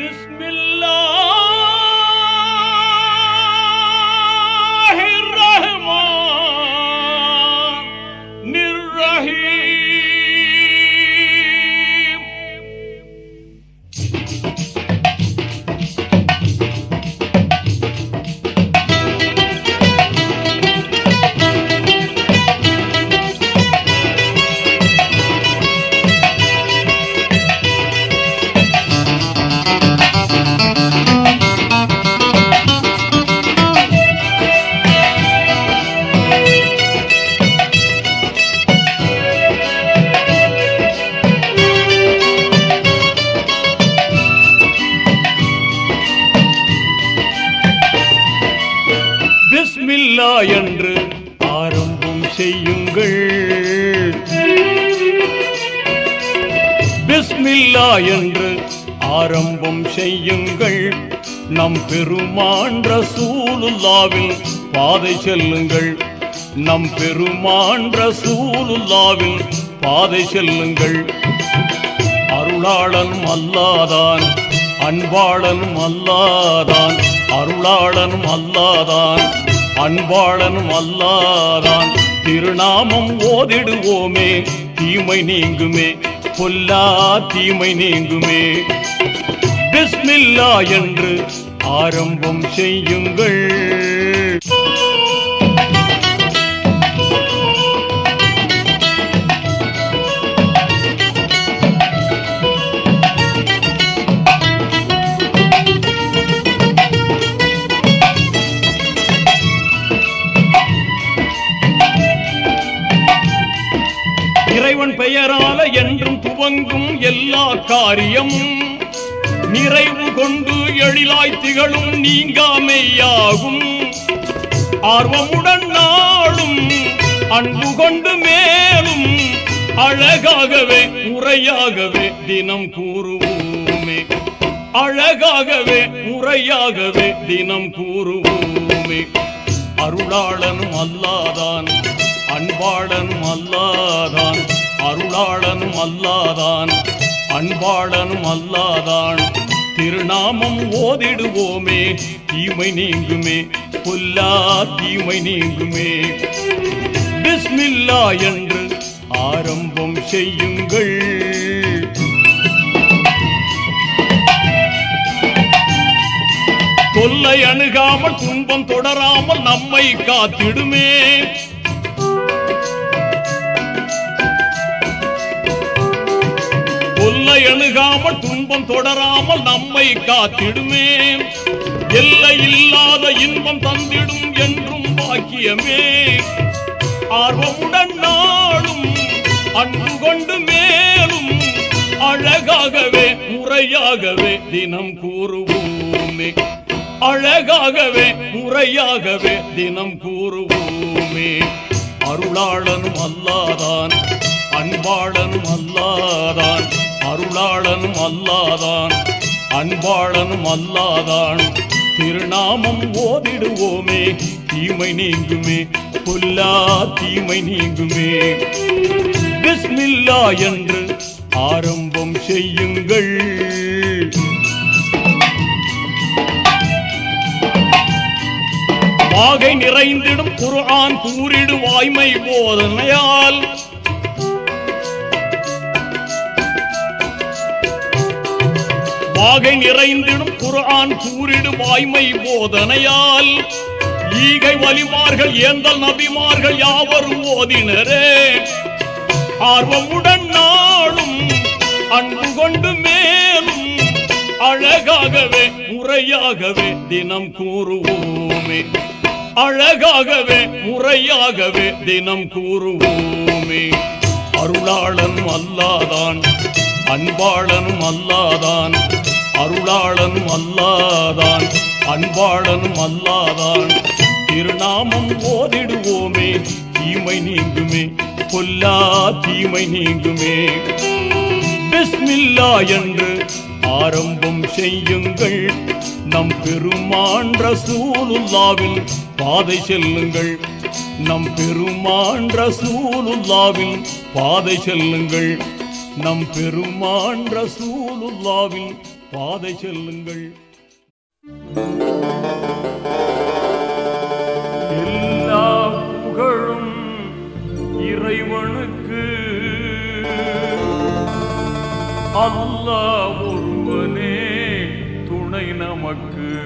Bismillah. இல்லா என்று ஆரம்பம் செய்யுங்கள். நம் பெருமான்ற சூலுல்லாவில் பாதை செல்லுங்கள். நம் பெருமான்ற சூலுல்லாவில் பாதை செல்லுங்கள். அருளாளன் அல்லாதான் அன்பாளன் அல்லாதான் அருளாளன் அல்லாதான் அன்பாளன் அல்லாதான் திருநாமம் ஓதிடுவோமே தீமை நீங்குமே பொல்லா தீமை நீங்குமே. பிஸ்மில்லா என்று ஆரம்பம் செய்யுங்கள். இறைவன் பெயரால என்றும் துவங்கும் எல்லா காரியமும் நிறைவு கொண்டு எழிலாய் திகழும் நீங்காமையாகும். ஆர்வமுடன் நாளும் அன்பு கொண்டு மேலும் அழகாகவே முறையாகவே தினம் கூறுவோமே. அழகாகவே முறையாகவே தினம் கூறுவோமே. அருளாளனும் அல்லாதான் அன்பாளனும் அல்லாதான் அருளாளனும் அல்லாதான் அன்பாளனும் அல்லாதான். திருநாமம் ஓதிடுவோமே தீமை நீங்குமே புல்லா தீமை நீங்குமே. பிஸ்மில்லா என்று ஆரம்பம் செய்யுங்கள். தொல்லை அணுகாமல் துன்பம் தொடராமல் நம்மை காத்திடுமே. எல்லை அணுகாமல் துன்பம் தொடராமல் நம்மை காத்திடுமே எல்லை இல்லாத இன்பம் தந்திடும் என்றும் பாக்கியமே. ஆர்வமுடன் நாளும் அன்பு கொண்டு மேலும் அழகாகவே முறையாகவே தினம் கூறுவோமே. அழகாகவே முறையாகவே தினம் கூறுவோமே. அருளாளனும் அல்லாதான் அன்பாளனும் அல்லாதான் அருளாளனும் அல்லாதான் அன்பாளனும் அல்லாதான். திருநாமம் ஓதிடுவோமே தீமை நீங்குமே பொல்லா தீமை நீங்குமே. பிஸ்மில்லா என்று ஆரம்பம் செய்யுங்கள். வாகை நிறைந்திடும் குரான் கூறிடு வாய்மை போதனையால் வாகை நிறைந்திடும் குரான் கூறிடும் வாய்மை போதனையால் ஈகை வலிமார்கள் ஏந்தல் நபிமார்கள் யாவரும் ஓதினரே. ஆர்வமுடன் நாளும் அன்பு கொண்டு மேலும் அழகாகவே முறையாகவே தினம் கூறுவோமே. அழகாகவே முறையாகவே தினம் கூறுவோமே. அருளாளன் அல்லாதான் அன்பாளனும் அல்லாதான் அருளாளனும் அல்லாதான் அன்பாளனும் அல்லாதான். திருநாமம் ஓதிடுவோமே தீமை நீங்குமே பொல்லா தீமை நீங்குமே. பிஸ்மில்லா என்று ஆரம்பம் செய்யுங்கள். நம் பெருமான் ரசூலுல்லாவில் பாதை செல்லுங்கள். நம் பெருமான் ரசூலுல்லாவில் பாதை செல்லுங்கள். நம் பெருமான் ரசூலுல்லாவில் பாதை செல்லுங்கள். எல்லா புகழும் இறைவனுக்கு. அல்லாஹ் ஒருவனே துணை நமக்கு.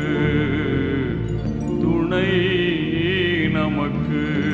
துணை நமக்கு.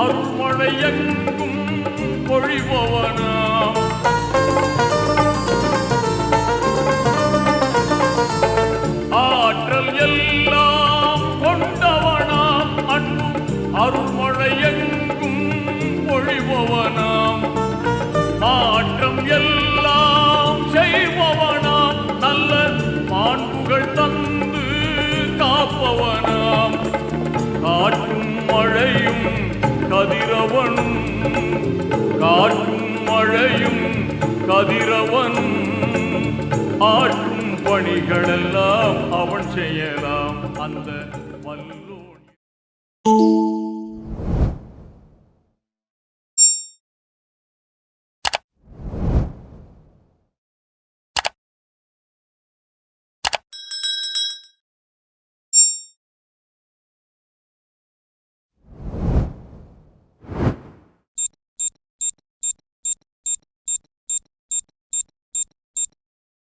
அருள்மழை எங்கும் பொழிபவனாம். ஆற்றல் எல்லாம் கொண்டவனாம். அன்பும் அருள்மழை ஆற்றும் பணிகளெல்லாம் அவன் செய்யலாம். அந்த வல்ல